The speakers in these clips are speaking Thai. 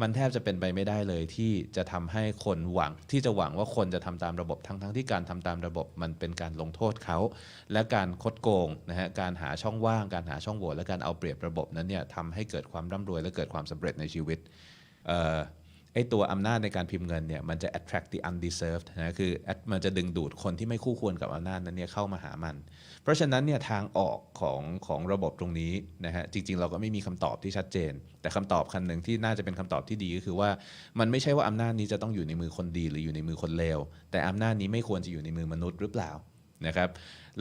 มันแทบจะเป็นไปไม่ได้เลยที่จะทำให้คนหวัง ที่จะหวังว่าคนจะทำตามระบบทั้งทั้งที่การทำตามระบบ มันเป็นการลงโทษเขา และการคดโกงนะฮะการหาช่องว่าง การหาช่องโหว่และการเอาเปรียบระบบนั้นเนี่ยทำให้เกิดความร่ำรวยและเกิดความสำเร็จในชีวิตเอ่อ ไอตัวอำนาจในการพิมพ์เงินเนี่ยมันจะ attract the undeserved นะคือมันจะดึงดูดคนที่ไม่คู่ควรกับอำนาจนั้นเนี่ยเข้ามาหามัน เพราะฉะนั้นเนี่ยทางออกของของระบบตรงนี้นะฮะจริง ๆ เราก็ไม่มีคำตอบที่ชัดเจน แต่คำตอบคันหนึ่งที่น่าจะเป็นคำตอบที่ดีก็คือว่า มันไม่ใช่ว่าอำนาจนี้จะต้องอยู่ในมือคนดีหรืออยู่ในมือคนเลวแต่อำนาจนี้ไม่ควรจะอยู่ในมือมนุษย์หรือเปล่านะครับ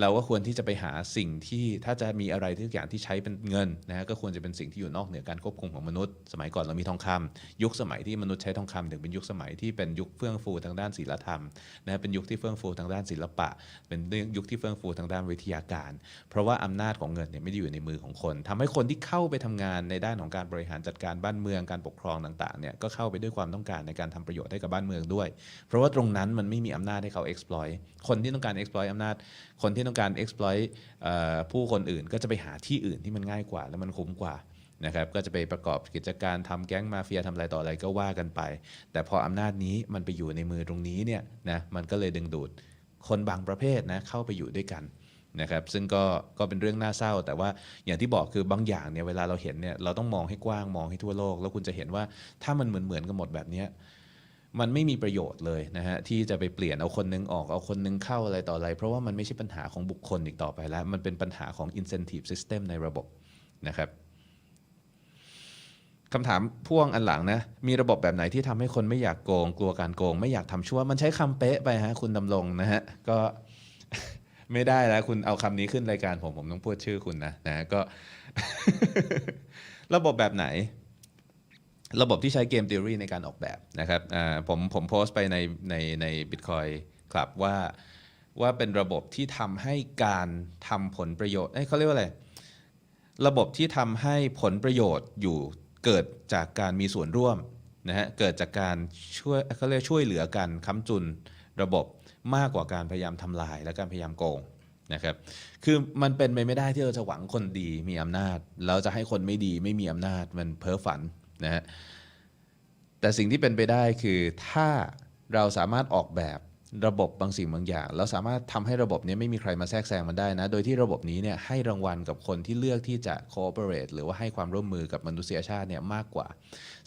เราก็ควรที่จะไปหาสิ่งที่ถ้าจะมีอะไรทุกอย่างที่ใช้เป็นเงินนะฮะก็ควรจะเป็นสิ่งที่อยู่นอกเหนือการควบคุมของมนุษย์ สมัยก่อนเรามีทองคำยุคสมัยที่มนุษย์ใช้ทองคำถึงเป็นยุคสมัยที่เป็นยุคเฟื่องฟูทางด้านศิลธรรมนะฮะเป็นยุคที่เฟื่องฟูทางด้านศิลปะ เป็นยุคที่เฟื่องฟูทางด้านวิทยาการ เพราะว่าอำนาจของเงินเนี่ยไม่ได้อยู่ในมือของคนทำให้คนที่เข้าไปทำงานในด้านของการบริหารจัดการบ้านเมืองการปกครองต่างๆเนี่ยก็เข้าไปด้วยความต้องการในการทำประโยชน์ให้กับบ้านเมืองด้วย เพราะว่าตรงนั้นมันไม่มีอำนาจให้เขา exploit คนที่ต้องการ exploit อำนาจคนที่ต้องการ exploit เอ่อผู้คนอื่น ก็จะไปหาที่อื่นที่มันง่ายกว่า และมันคุ้มกว่านะครับก็จะไปประกอบกิจการทำแก๊งมาเฟียทำอะไรต่ออะไรก็ว่ากันไป แต่พออำนาจนี้มันไปอยู่ในมือตรงนี้เนี่ยนะมันก็เลยดึงดูดคนบางประเภทนะเข้าไปอยู่ด้วยกันนะครับซึ่งก็ก็เป็นเรื่องน่าเศร้า แต่ว่าอย่างที่บอกคือบางอย่างเนี่ยเวลาเราเห็นเนี่ยเราต้องมองให้กว้างมองให้ทั่วโลก แล้วคุณจะเห็นว่าถ้ามันเหมือนเหมือนกันหมดแบบนี้ มันไม่มีประโยชน์เลยนะฮะที่จะไปเปลี่ยนเอาคนนึงออกเอาคนนึงเข้าอะไรต่ออะไร เพราะว่ามันไม่ใช่ปัญหาของบุคคลอีกต่อไปแล้ว มันเป็นปัญหาของ incentive system ในระบบนะครับคำถามพ่วงอันหลังนะ มีระบบแบบไหนที่ทำให้คนไม่อยากโกง กลัวการโกง ไม่อยากทำชั่ว มันใช้คำเป๊ะไปฮะคุณดำรงนะฮะ ก็ไม่ได้แล้วคุณเอาคำนี้ขึ้นรายการผมผมต้องพูดชื่อคุณนะนะก็ ระบบแบบไหน ระบบที่ใช้เกม theory ในการออกแบบนะครับผมผมโพสต์ไปในในใน Bitcoin ครับว่าว่าเป็นระบบที่ทำให้การทำผลประโยชน์เอ้เขาเรียกว่าอะไร ระบบที่ทำให้ผลประโยชน์อยู่เกิดจากการมีส่วนร่วมนะฮะเกิดจากการช่วยเขาเรียกช่วยเหลือกันค้ำจุนระบบมากกว่าการพยายามทำลาย และการพยายามโกงนะครับคือมันเป็นไปไม่ได้ที่เราจะหวังคนดีมีอำนาจแล้วจะให้คนไม่ดีไม่มีอำนาจมันเพ้อฝัน นะฮะแต่สิ่งที่เป็นไปได้คือถ้าเราสามารถออกแบบระบบบางสิ่งบางอย่าง แล้วสามารถทำให้ระบบนี้ไม่มีใครมาแทรกแซงมันได้นะ โดยที่ระบบนี้เนี่ยให้รางวัลกับคนที่เลือกที่จะ cooperate หรือว่าให้ความร่วมมือกับมนุษยชาติเนี่ยมากกว่า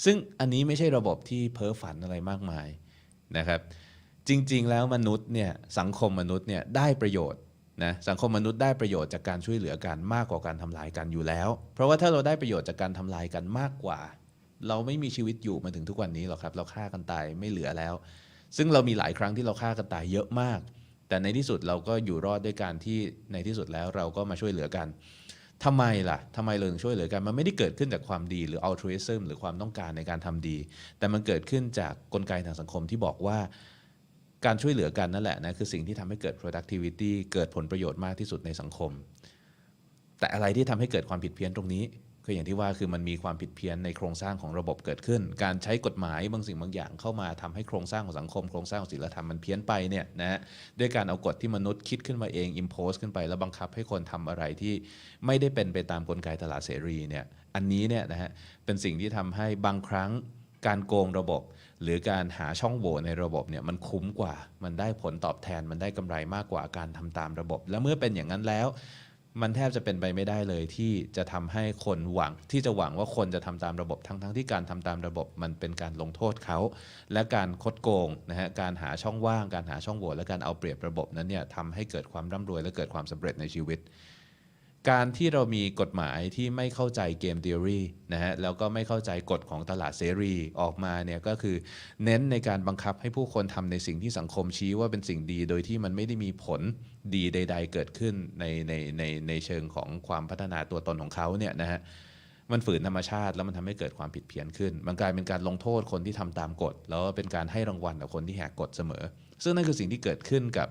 ซึ่งอันนี้ไม่ใช่ระบบที่เพ้อฝันอะไรมากมายนะครับ จริงๆ แล้วมนุษย์เนี่ยสังคมมนุษย์เนี่ยได้ประโยชน์นะสังคมมนุษย์ได้ประโยชน์จากการช่วยเหลือกันมากกว่าการทำลายกันอยู่แล้ว เพราะว่าถ้าเราได้ประโยชน์จากการทำลายกันมากกว่า เราไม่มีชีวิตอยู่มาถึงทุกวันนี้หรอกครับ เราฆ่ากันตายไม่เหลือแล้ว ซึ่งเรามีหลายครั้งที่เราฆ่ากันตายเยอะมาก แต่ในที่สุดเราก็อยู่รอดด้วยการที่ในที่สุดแล้วเราก็มาช่วยเหลือกันทำไมล่ะทำไมเราถึงช่วยเหลือกัน มันไม่ได้เกิดขึ้นจากความดีหรือ altruism หรือความต้องการในการทำดี แต่มันเกิดขึ้นจากกลไกทางสังคมที่บอกว่าการช่วยเหลือกันนั่นแหละนะคือสิ่งที่ทำให้เกิด productivity เกิดผลประโยชน์มากที่สุดในสังคม แต่อะไรที่ทำให้เกิดความผิดเพี้ยนตรงนี้ ก็อย่างที่ว่าคือมันมีความผิดเพี้ยนในโครงสร้างของระบบเกิดขึ้น การใช้กฎหมายบางสิ่งบางอย่างเข้ามาทำให้โครงสร้างของสังคมโครงสร้างของศีลธรรมมันเพี้ยนไปเนี่ยนะฮะด้วยการเอากฎที่มนุษย์คิดขึ้นมาเอง impose ขึ้นไป แล้วบังคับให้คนทำอะไรที่ไม่ได้เป็นไปตามกลไกตลาดเสรีเนี่ยอันนี้เนี่ยนะฮะเป็นสิ่งที่ทำให้บางครั้งการโกงระบบ หรือการหาช่องโหว่ในระบบเนี่ยมันคุ้มกว่า มันได้ผลตอบแทนมันได้กำไรมากกว่าการทำตามระบบ และเมื่อเป็นอย่างนั้นแล้ว มันแทบจะเป็นไปไม่ได้เลยที่จะทำให้คนหวังที่จะหวังว่าคนจะทำตามระบบทั้งทั้งที่การทำตามระบบ มันเป็นการลงโทษเขา และการคดโกงนะฮะการหาช่องว่าง การหาช่องโหว่และการเอาเปรียบระบบนั้นเนี่ยทำให้เกิดความร่ำรวยและเกิดความสำเร็จในชีวิต การที่เรามีกฎหมายที่ไม่เข้าใจเกม theory นะฮะแล้วก็ไม่เข้าใจกฎของตลาดเสรีออกมาเนี่ยก็คือเน้นในการบังคับให้ผู้คนทำในสิ่งที่สังคมชี้ว่าเป็นสิ่งดีโดยที่มันไม่ได้มีผลดีใด ๆ เกิดขึ้นในในในในเชิงของความพัฒนาตัวตนของเขาเนี่ยนะฮะมันฝืนธรรมชาติแล้วมันทำให้เกิดความผิดเพี้ยนขึ้น มันกลายเป็นการลงโทษคนที่ทำตามกฎ แล้วเป็นการให้รางวัลกับคนที่แหกกฎเสมอ ซึ่งนั่นคือสิ่งที่เกิดขึ้นกับ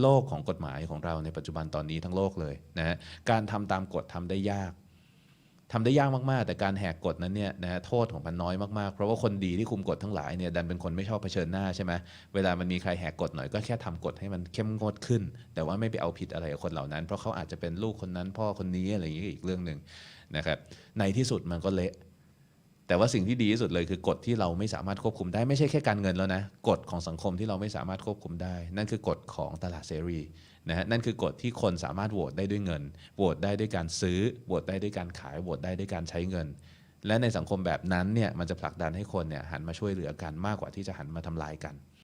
โลกของกฎหมายของเราในปัจจุบันตอนนี้ทั้งโลกเลยนะฮะการทำตามกฎทำได้ยากทำได้ยากมาก ๆ แต่การแหกกฎนั้นเนี่ยนะโทษของมันน้อยมาก ๆ เพราะว่าคนดีที่คุมกฎทั้งหลายเนี่ยดันเป็นคนไม่ชอบเผชิญหน้าใช่ไหมเวลามันมีใครแหกกฎหน่อยก็แค่ทำกฎให้มันเข้มงวดขึ้น แต่ว่าไม่ไปเอาผิดอะไรกับคนเหล่านั้น เพราะเขาอาจจะเป็นลูกคนนั้นพ่อคนนี้อะไรอย่างนี้อีกเรื่องหนึ่งนะครับในที่สุดมันก็เละ แต่ว่าสิ่งที่ดีที่สุดเลยคือกฎที่เราไม่สามารถควบคุมได้ไม่ใช่แค่การเงินแล้วนะกฎของสังคมที่เราไม่สามารถควบคุมได้ นั่นคือกฎของตลาดเสรีนะฮะนั่นคือกฎที่คนสามารถโหวตได้ด้วยเงินโหวตได้ด้วยการซื้อโหวตได้ด้วยการขายโหวตได้ด้วยการใช้เงิน และในสังคมแบบนั้นเนี่ยมันจะผลักดันให้คนเนี่ยหันมาช่วยเหลือกันมากกว่าที่จะหันมาทำลายกัน